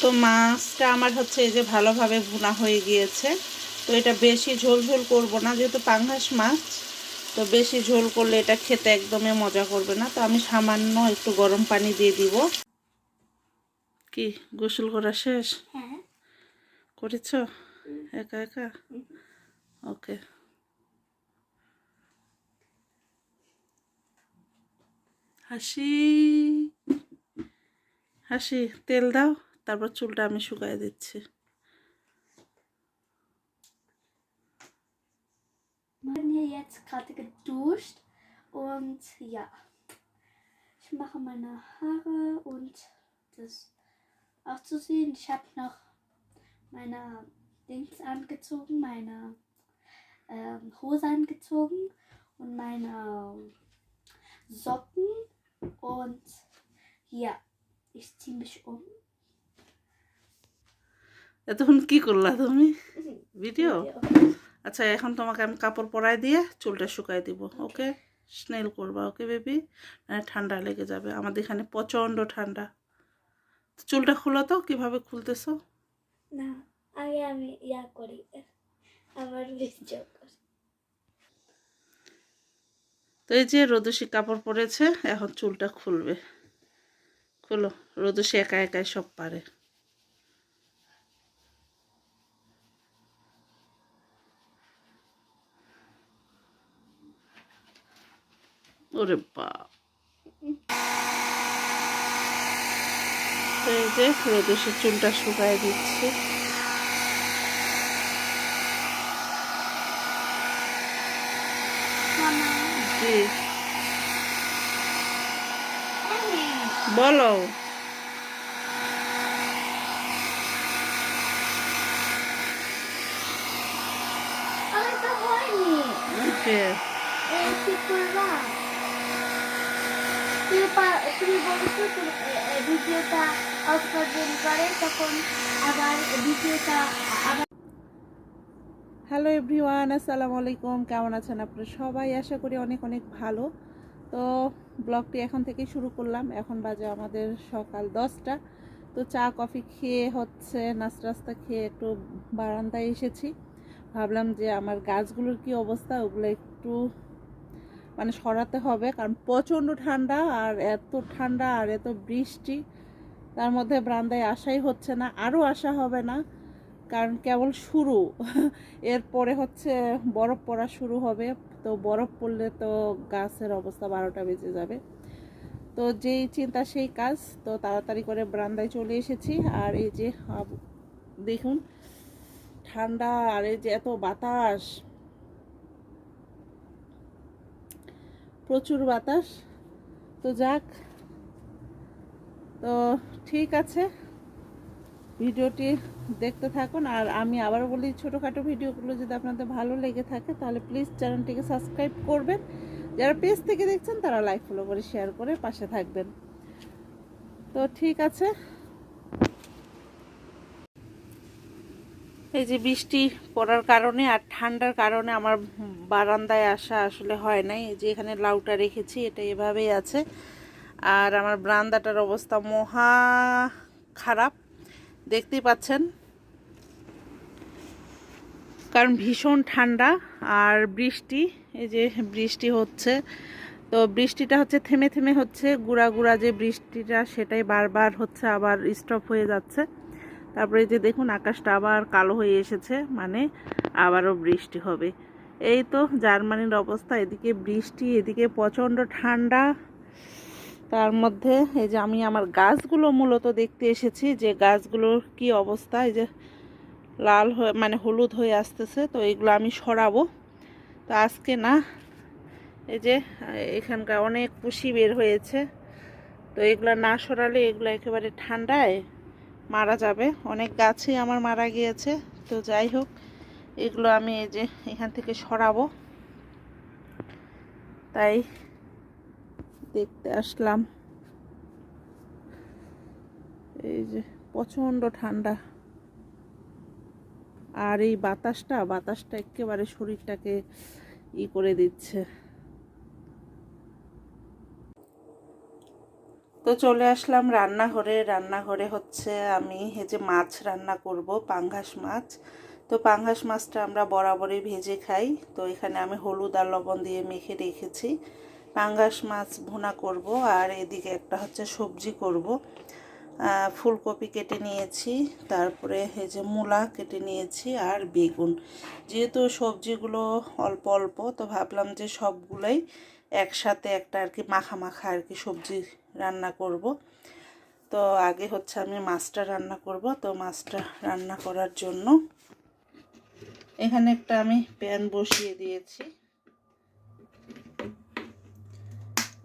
তো মাছটা আমার হচ্ছে এই যে ভালোভাবে ভুনা হয়ে গিয়েছে। তো এটা বেশি ঝোল ঝোল করব না যেহেতু পাঙ্গাস মাছ তো বেশি ঝোল করলে এটা খেতে একদমই মজা করবে না। তো আমি সামান্য একটু গরম পানি দিয়ে দিব। কি গোসল করা শেষ? হ্যাঁ। করেছ? একা একা? ওকে। হাসি। হাসি তেল দাও। তারপর চুলটা আমি শুকাই দিচ্ছি Ich bin hier jetzt gerade geduscht und ja, ich mache meine Haare und das auch zu sehen. Ich habe noch meine Dings angezogen, meine ähm, Hose angezogen und meine Socken und ja, ich ziehe mich um. এতক্ষণ কি করলা তুমি? Video আচ্ছা এখন তোমাকে আমি কাপড় পরাই দিয়ে চুলটা শুকাই দিব ওকে? স্নেল করবা ওকে বেবি মানে ঠান্ডা লেগে যাবে। আমাদের এখানে প্রচণ্ড ঠান্ডা। চুলটা খুলো তো কীভাবে খুলতেছো? না আগে আমি ইয়া করি করি। তো এই যে রোদসি কাপড় পরেছে এখন চুলটা খুলবে। খুলো রোদসি একা একাই সব পারে। ওরে বাপ। এই যে রোদসি চুলটা শুকাই দিচ্ছে। বলো। আমি তো হয়নি যে এই কি করবা তুমি বলছো অফ করবেন করে, তখন আবার ভিডিওটা আবার হ্যালো এভরিওয়ান আসসালামু আলাইকুম। কেমন আছেন আপনারা সবাই? আশা করি অনেক অনেক ভালো। তো, ব্লগটি এখন থেকে শুরু করলাম। এখন বাজে আমাদের সকাল দশটা। তো চা, কফি খেয়ে হচ্ছে নাস্তা রাস্তা খেয়ে একটু বারান্দায় এসেছি। ভাবলাম যে আমার গাছগুলোর কি অবস্থা, ওগুলো একটু মানে সরাতে হবে, কারণ প্রচণ্ড ঠান্ডা আর এত ঠান্ডা আর এত বৃষ্টি, তার মধ্যে ব্রান্দায় আসাই হচ্ছে না, আরও আসা হবে না, কারণ কেবল শুরু। এরপরে হচ্ছে বরফ পড়া শুরু হবে, তো বরফ পড়লে তো গাছের অবস্থা বারোটা বেজে যাবে। তো যেই চিন্তা সেই কাজ, তো তাড়াতাড়ি করে বারান্দায় চলে এসেছি, আর এই যে দেখুন, ঠান্ডা আর এই যে এত বাতাস প্রচুর বাতাস। তো যাক। তো ঠিক আছে। ভিডিওটি দেখতে থাকুন। আর আমি আবার বলি, ছোটোখাটো ভিডিওগুলো যদি আপনাদের ভালো লেগে থাকে, তাহলে প্লিজ চ্যানেলটিকে সাবস্ক্রাইব করবেন। যারা পেজ থেকে দেখছেন, তারা লাইক ফলো করে শেয়ার করে পাশে থাকবেন। তো ঠিক আছে। এই যে বৃষ্টি পড়ার কারণে আর ঠান্ডার কারণে আমার বারান্দায় আসা আসলে হয় নাই। এই যে এখানে লাউটা রেখেছি, এটা এভাবেই আছে। আর আমার বারান্দাটার অবস্থা মহা খারাপ। দেখতেই পাচ্ছেন। কারণ ভীষণ ঠান্ডা আর বৃষ্টি, এই যে বৃষ্টি হচ্ছে। তো বৃষ্টিটা হচ্ছে থেমে থেমে হচ্ছে, গুড়া গুড়া যে বৃষ্টিটা সেটাই বারবার হচ্ছে, আবার স্টপ হয়ে যাচ্ছে। তারপরে যে দেখুন, আকাশটা আবার কালো হয়ে এসেছে মানে আবারও বৃষ্টি হবে। এই তো জার্মানির অবস্থা, এদিকে বৃষ্টি, এদিকে প্রচণ্ড ঠান্ডা। তার মধ্যে এই যে আমি আমার গাছগুলো মূলত দেখতে এসেছি, যে গাছগুলোর কি অবস্থা, এই যে লাল হয়ে মানে হলুদ হয়ে আসতেছে, তো এগুলো আমি সরাবো। তো আজকে না, এই যে এখানকার অনেক পুষি বের হয়েছে, তো এগুলো না সরালে এগুলো একেবারে ঠান্ডায় মারা যাবে। অনেক গাছই আমার মারা গিয়েছে। তো যাই হোক, এগুলো আমি এই যে এখান থেকে সরাবো। তাই দেখতে আসলাম। এই যে প্রচণ্ড ঠান্ডা। আর এই বাতাসটা বাতাসটা একেবারে শরীরটাকে ই করে দিচ্ছে। তো চলে আসলাম রান্নাঘরে। রান্নাঘরে হচ্ছে আমি যে মাছ রান্না করব, পাঙ্গাস মাছ। তো পাঙ্গাস মাছটা আমরা বরাবরই ভেজে খাই। তো এখানে আমি হলুদ আর লবণ দিয়ে মেখে রেখেছি। পাঙ্গাস মাছ ভুনা করব আর এদিকে একটা হচ্ছে সবজি করব। ফুলকপি কেটে নিয়েছি, তারপরে এই যে মূলা কেটে নিয়েছি আর বেগুন। যেহেতু সবজিগুলো অল্প অল্প, তো ভাবলাম যে সবগুলোই একসাথে একটা আর কি মাখা মাখা আর কি সবজি রান্না করব। তো আগে হচ্ছে আমি মাছটা রান্না করব। তো মাছটা রান্না করার জন্য এখানে একটা আমি প্যান বসিয়ে দিয়েছি।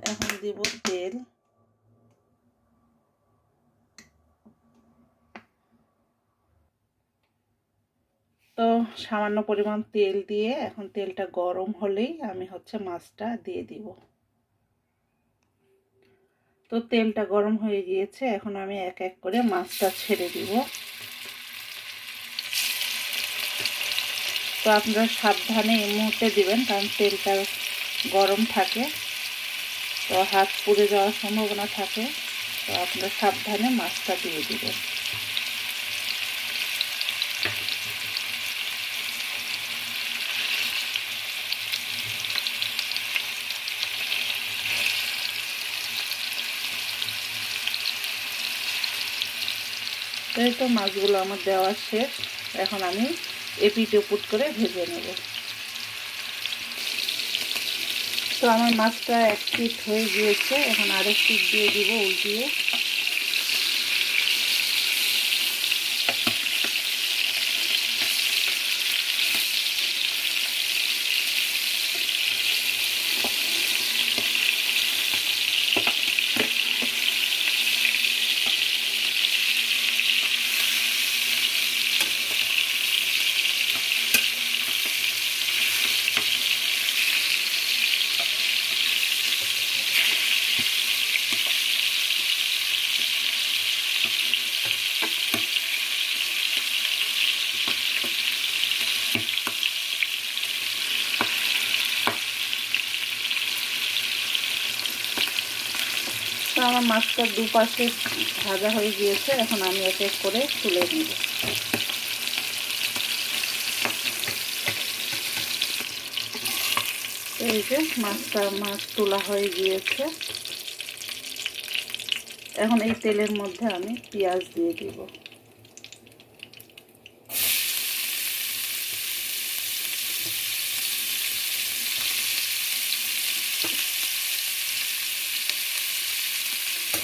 এখন দিব তেল। তো সামান্য পরিমাণ তেল দিয়ে এখন তেলটা গরম হলেই আমি হচ্ছে মাছটা দিয়ে দিব। তো তেলটা গরম হয়ে গিয়েছে, এখন আমি এক এক করে মাছটা ছেড়ে দিব। তো আপনারা সাবধানে এই মুহূর্তে দিবেন, কারণ তেলটা গরম থাকে, তো হাত পুড়ে যাওয়ার সম্ভাবনা থাকে, তো আপনারা সাবধানে মাছটা দিয়ে দিবেন। তো এই তো মাছগুলো আমার দেওয়া শেষ। এখন আমি এপিট পুট করে ভেজে নেব। তো আমার মাছটা এক পিট হয়ে গিয়েছে। এখন আরেক পিট দিয়ে দিব উল্টিয়ে তো আমার মাছটা দুপাশে ভাজা হয়ে গিয়েছে। এখন আমি এক এক করে তুলে নেব। এই যে মাছটা মাছ তোলা হয়ে গিয়েছে। এখন এই তেলের মধ্যে আমি পেঁয়াজ দিয়ে দিব।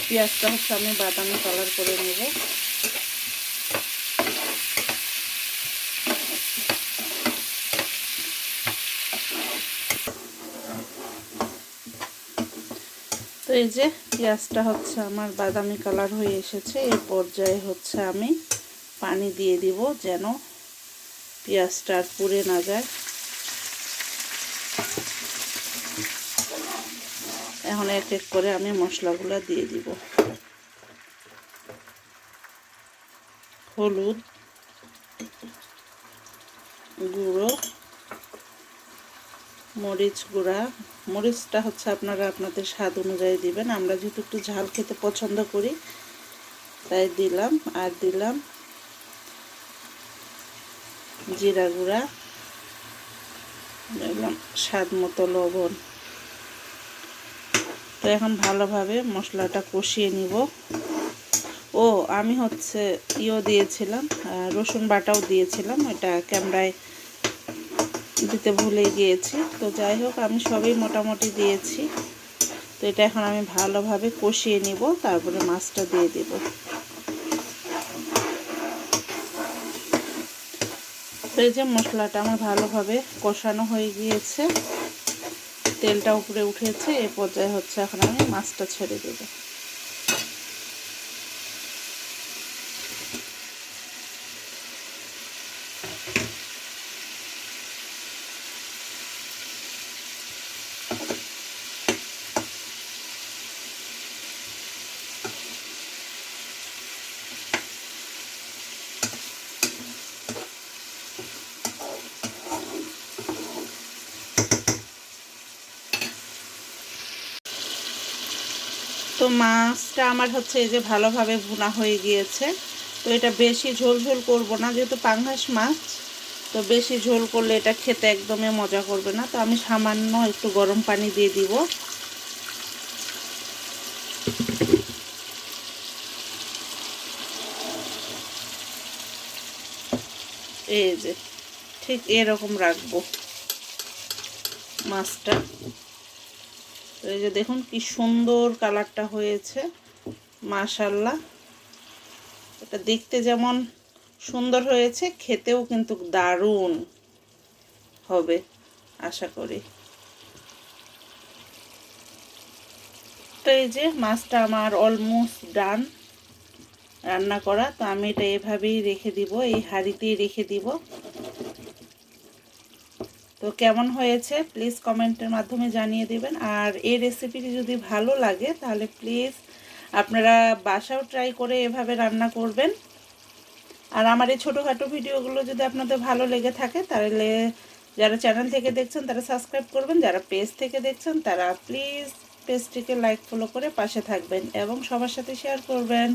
পেঁয়াজটা হচ্ছে আমি বাদামি কালার করে নেব। তো এই যে পেঁয়াজটা হচ্ছে আমার বাদামি কালার হয়ে এসেছে এই পর্যায়ে হচ্ছে আমি পানি দিয়ে দিব যেন পেঁয়াজটা আর পুড়ে না যায়। এখন এক এক করে আমি মশলাগুলো দিয়ে দিব। হলুদ, গুঁড়ো, মরিচ গুঁড়া। মরিচটা হচ্ছে আপনারা আপনাদের স্বাদ অনুযায়ী দিবেন। আমরা যেহেতু একটু ঝাল খেতে পছন্দ করি, তাই দিলাম, আর দিলাম জিরা গুঁড়া দিলাম স্বাদ মতো লবণ। তো এখন ভালোভাবে মশলাটা কষিয়ে নিব। ও, আমি হচ্ছে ইও দিয়েছিলাম রসুন বাটাও দিয়েছিলাম, ওটা ক্যামেরায় দিতে ভুলে গিয়েছি। তো যাই হোক, আমি সবই মোটামুটি দিয়েছি। তো এটা এখন আমি ভালোভাবে কষিয়ে নিব, তারপরে মাছটা দিয়ে দেব। এই যে মশলাটা আমার ভালোভাবে কষানো হয়ে গিয়েছে। তেলটা উপরে উঠেছে এ পর্যায়ে হচ্ছে এখন আমি মাছটা ছেড়ে দেবো। তো মাছটা আমার হচ্ছে এই যে ভালোভাবে ভুনা হয়ে গিয়েছে। তো এটা বেশি ঝোল ঝোল করব না, যেহেতু পাঙ্গাস মাছ, তো বেশি ঝোল করলে এটা খেতে একদমই মজা করবে না। তো আমি সামান্য একটু গরম পানি দিয়ে দিব। এই যে ঠিক এরকম রাখব মাছটা। তো এই যে দেখুন কি সুন্দর কালারটা হয়েছে মাশাল্লাহ এটা দেখতে যেমন সুন্দর হয়েছে, খেতেও কিন্তু দারুণ হবে, আশা করি। তো এই যে মাছটা আমার অলমোস্ট ডান রান্না করা। তো আমি এটা এভাবেই রেখে দিব, এই হাঁড়িতেই রেখে দিব। তো কেমন হয়েছে? প্লিজ কমেন্টের মাধ্যমে জানিয়ে দেবেন। আর এই রেসিপিটি যদি ভালো লাগে, তাহলে প্লিজ আপনারা বাসাও ট্রাই করে এভাবে রান্না করবেন। আর আমার এই ছোটোখাটো ভিডিওগুলো যদি আপনাদের ভালো লেগে থাকে, তাহলে যারা চ্যানেল থেকে দেখছেন, তারা সাবস্ক্রাইব করবেন। যারা পেজ থেকে দেখছেন, তারা প্লিজ পেজটিকে লাইক ফলো করে পাশে থাকবেন এবং সবার সাথে শেয়ার করবেন।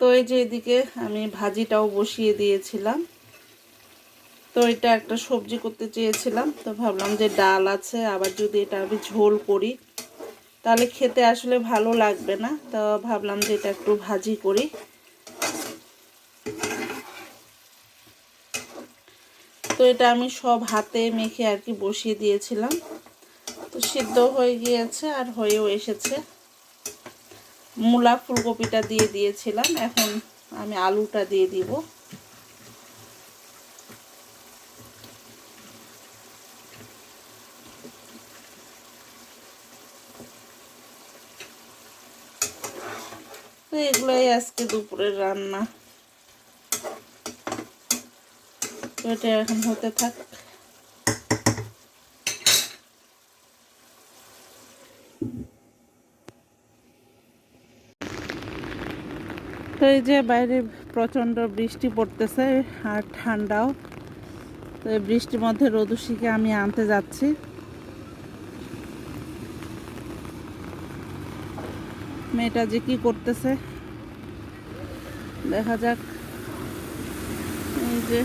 তো এই যে এদিকে আমি ভাজিটাও বসিয়ে দিয়েছিলাম। তো এটা একটা সবজি করতে চেয়েছিলাম, তো ভাবলাম যে ডাল আছে, আবার যদি এটা আমি ঝোল করি, তাহলে খেতে আসলে ভালো লাগবে না। তো ভাবলাম যে এটা একটু ভাজি করি। তো এটা আমি সব হাতে মেখে আর কি বসিয়ে দিয়েছিলাম। তো সিদ্ধ হয়ে গিয়েছে আর হয়েও এসেছে। মূলা ফুলকপিটা দিয়ে দিয়েছিলাম। এখন আমি আলুটা দিয়ে দিব। এগুলোই আজকে দুপুরের রান্না। এটা এখন হতে থাক। তো এই যে বাইরে প্রচণ্ড বৃষ্টি পড়তেছে আর ঠান্ডাও। তো এই বৃষ্টির মধ্যে রোদুষিকে আমি আনতে যাচ্ছি। মেয়েটা যে কি করতেছে? দেখা যাক। এই যে।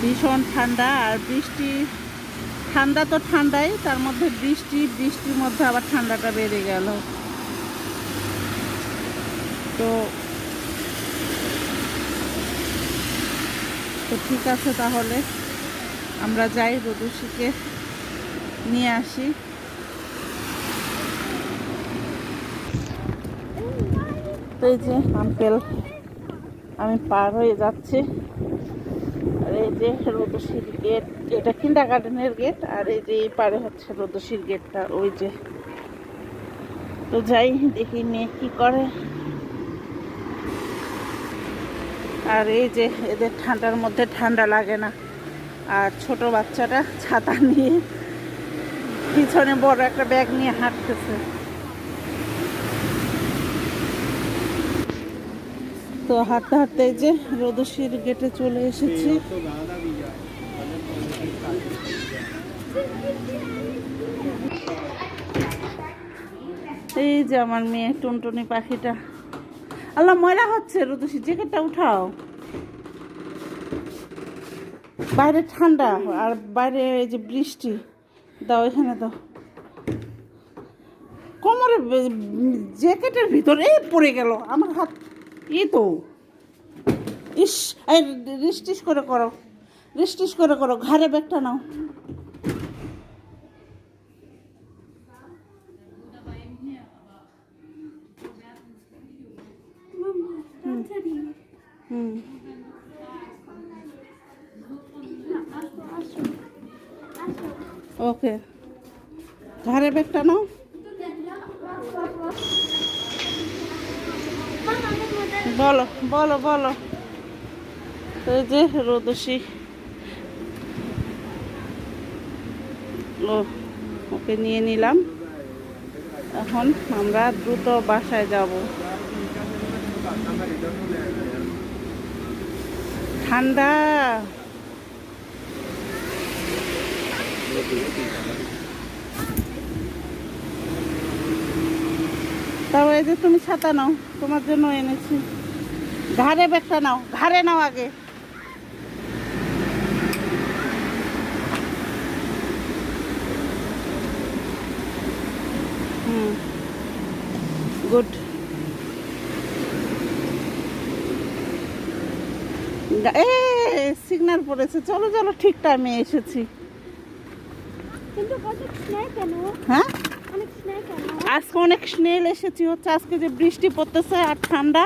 ভীষণ ঠান্ডা আর বৃষ্টি ঠান্ডা তো ঠান্ডাই, তার মধ্যে বৃষ্টি, বৃষ্টির মধ্যে আবার ঠান্ডাটা বেড়ে গেল। তো তো ঠিক আছে তাহলে, আমরা যাই রদুষিকে নিয়ে আসি। তো এই যে আমি পার হয়ে যাচ্ছি। এই যে রোদসির গেট এটা কিন্ডার গার্ডেনের গেট আর এই যে পারে হচ্ছে রোদসির গেটটা ওই যে। তো যাই, দেখি মেয়ে কি করে। আর এই যে এদের ঠান্ডার মধ্যে ঠান্ডা লাগে না। আর ছোট বাচ্চাটা ছাতা নিয়ে পিছনে বড় একটা ব্যাগ নিয়ে হাঁটতেছে। তো হাঁটতে হাঁটতে যে রোদসির গেটে চলে এসেছি। এই যে আমার মেয়ে, টুনটুনি পাখিটা। আল্লাহ, ময়লা হচ্ছে রোদসি জ্যাকেটটা উঠাও। বাইরে ঠান্ডা আর বাইরে এই যে বৃষ্টি। দাও, এখানে দাও। কোমরে জ্যাকেটের ভিতরে পড়ে গেল। আমার হাত ই তো। ইস রিস্টিস করে করো। রিস্টিস করে করো ঘরে ব্যাগটা নাও হুম ওকে ঘাড়ে ব্যাগটা নাও বলো বলো বলো। এই যে রোদসি। ও ওকে নিয়ে নিলাম। এখন আমরা দ্রুত বাসায় যাব। ঠান্ডা। এই যে তুমি ছাতা নাও, তোমার জন্য এনেছি। ঘাড়ে ব্যাগটা নাও ঘাড়ে নাও আগে। হুম। গুড। এ সিগন্যাল পড়েছে। চলো চলো ঠিক টাইমে এসেছি। হ্যাঁ? আজকে অনেক স্নেল এসেছি। হচ্ছে আজকে যে বৃষ্টি পড়তেছে আর ঠান্ডা।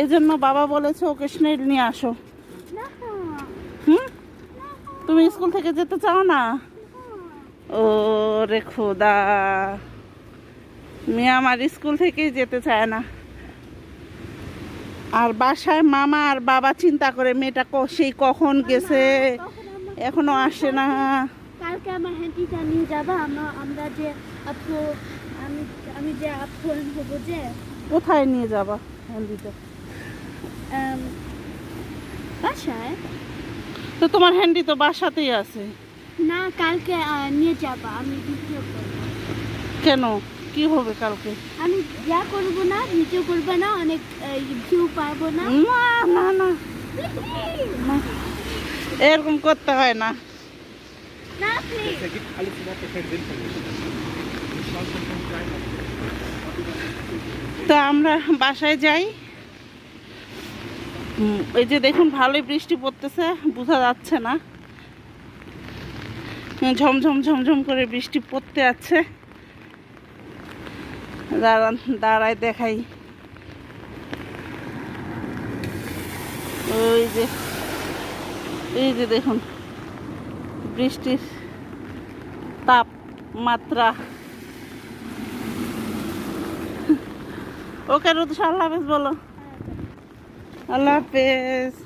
এই জন্য বাবা বলেছে ওকে স্নেল নিয়ে আসো। হুম? তুমি স্কুল থেকে যেতে চাও না? ও রে খোদা। মেয়ে আমার স্কুল থেকেই যেতে চায় না। আর বাসায় মামা আর বাবা চিন্তা করে মেয়েটা সেই কখন গেছে? এখনও আসে না। কালকে আমার হ্যান্ডিটা নিয়ে যাবা আমরা আমরা যে আপু আমি আমি যে আপু হব যে? কোথায় নিয়ে যাবা হ্যান্ডিটা বাসায়? তো তোমার হ্যান্ডি তো বাসাতেই আছে। না কালকে নিয়ে যাবা আমি ভিডিও করব। কেন? কি হবে কালকে? আমি যা করব না ভিডিও করব না অনেক ভিউ পাবো না। না না না। না। এরকম করতে হয় না। প্লিজ. তো আমরা বাসায় যাই। এই যে দেখুন ভালোই বৃষ্টি পড়তেছে, বোঝা যাচ্ছে না। ঝমঝম ঝমঝম করে বৃষ্টি পড়তে আছে। দাঁড়ান, দাঁড়ায় দেখাই। ওই যে, এই যে দেখুন, বৃষ্টির তাপমাত্রা। ওকে রুদ হাফেজ, বলো। আল্লাহ হাফেজ।